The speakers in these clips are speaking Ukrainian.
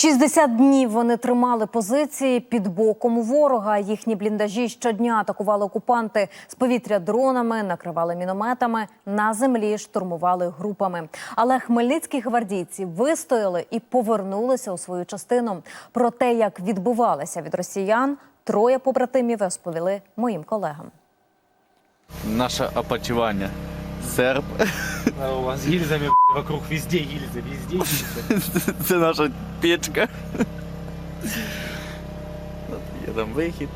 60 днів вони тримали позиції під боком ворога. Їхні бліндажі щодня атакували окупанти з повітря дронами, накривали мінометами, на землі штурмували групами. Але хмельницькі гвардійці вистояли і повернулися у свою частину. Про те, як відбувалися від росіян, троє побратимів розповіли моїм колегам. Наше опочивання. Серб. А у вас гильзами б***ь, вокруг везде гильзы, везде гильзы. Це наша печка. От Є там вихід.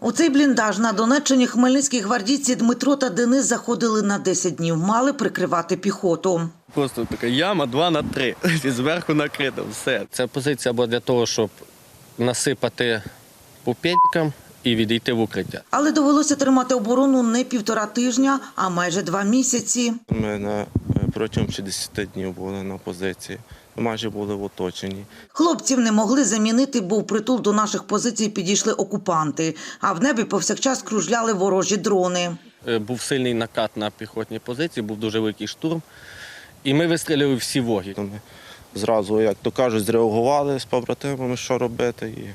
У цей бліндаж на Донеччині хмельницькі гвардійці Дмитро та Денис заходили на 10 днів. Мали прикривати піхоту. Просто така яма 2 на 3. І зверху накрита. Все. Ця позиція була для того, щоб насипати по п'ятікам і відійти в укриття. Але довелося тримати оборону не півтора тижня, а майже два місяці. Ми на, е, протягом 60 днів були на позиції. Майже були в оточенні. Хлопців не могли замінити, бо в притул до наших позицій підійшли окупанти. А в небі повсякчас кружляли ворожі дрони. Е, Був сильний накат на піхотні позиції, був дуже великий штурм. І ми вистрілили всі воги. Ми зразу, як то кажуть, зреагували з побратимами, що робити, і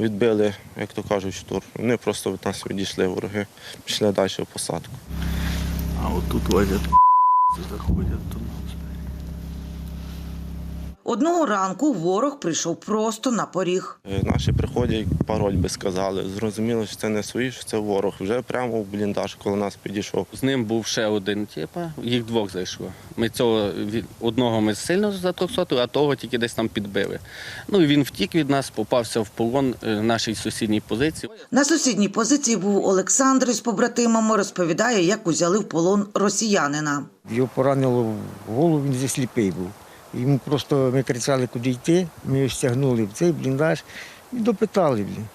відбили, як то кажуть, штурм. Вони просто від нас відійшли вороги, пішли далі в посадку. А отут возять заходять. Одного ранку ворог прийшов просто на поріг. Е, Наші приходять, пароль би сказали. Зрозуміло, що це не свої, що це ворог. Вже прямо в бліндаж, коли нас підійшов. З ним був ще один, типа, їх двох зайшло. Ми цього від- одного ми сильно затрохсотили, а того тільки десь там підбили. Ну і він втік від нас, попався в полон е, нашій сусідній позиції. На сусідній позиції був Олександр із побратимами. Розповідає, як узяли в полон росіянина. Його поранило в голову, він зі сліпий був. Йому просто ми кричали, куди йти. Ми його стягнули в цей бліндаж і допитали. блін.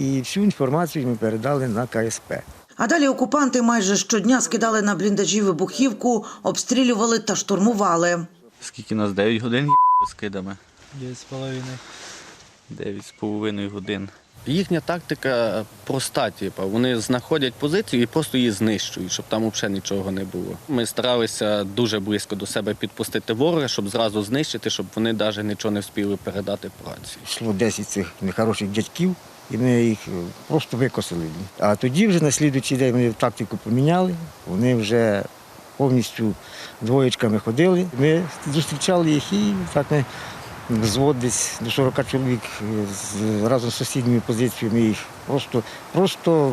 І всю інформацію ми передали на КСП. А далі окупанти майже щодня скидали на бліндажі вибухівку, обстрілювали та штурмували. Скільки нас 9 годин з кидами? Девять с половиной. 9 з половиною годин. Їхня тактика проста, типу, вони знаходять позицію і просто її знищують, щоб там взагалі нічого не було. Ми старалися дуже близько до себе підпустити ворога, щоб зразу знищити, щоб вони навіть нічого не встигли передати по рації. Йшло 10 цих нехороших дядьків, і ми їх е, просто викосили. А тоді вже на слідуючий день вони тактику поміняли, вони вже повністю двоєчками ходили. Ми зустрічали їх і так ми взвод десь до 40 чоловік з- разом з сусідніми позиціями їх просто, просто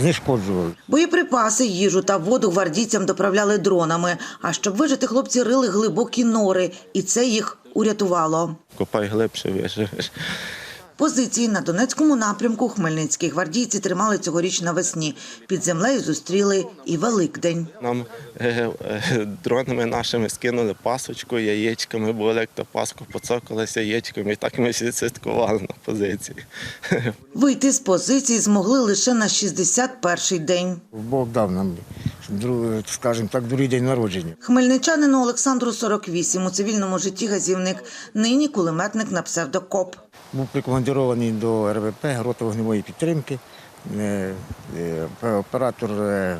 знешкоджували. Боєприпаси, їжу та воду гвардійцям доправляли дронами. А щоб вижити, хлопці рили глибокі нори, і це їх урятувало. Копай глибше, виживеш. Позиції на Донецькому напрямку хмельницькі гвардійці тримали цьогоріч навесні. Під землею зустріли і Великдень. Нам е, е, дронами нашими скинули пасочку, яєчками, бо як то паску поцокалися яєчками, і так ми всі святкували на позиції. Вийти з позиції змогли лише на 61-й день. Бог дав нам, скажімо так, другий день народження. Хмельничанину Олександру 48, у цивільному житті газівник, нині кулеметник на псевдокоп. Був прикомандирований до РВП, рота вогневої підтримки, е, е, оператор е,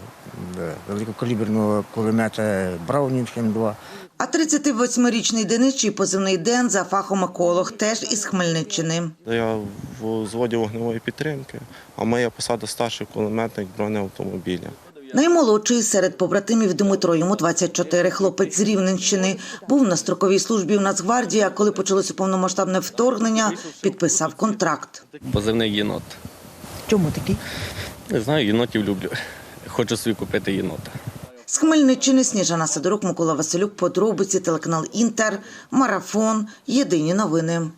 великокаліберного кулемета Браунінг М2. А 38-річний Денис, чий позивний Ден за фахом еколог, теж із Хмельниччини. Я в зводі вогневої підтримки, а моя посада старший кулеметник бронеавтомобіля. Наймолодший серед побратимів Дмитро, йому 24, хлопець з Рівненщини, був на строковій службі в Нацгвардії, а коли почалося повномасштабне вторгнення, підписав контракт. Позивний єнот. Чому такий? Не знаю, єнотів люблю. Хочу собі купити єнота. З Хмельниччини Сніжана Сидорук, Микола Василюк, подробиці, телеканал Інтер, Марафон, Єдині новини.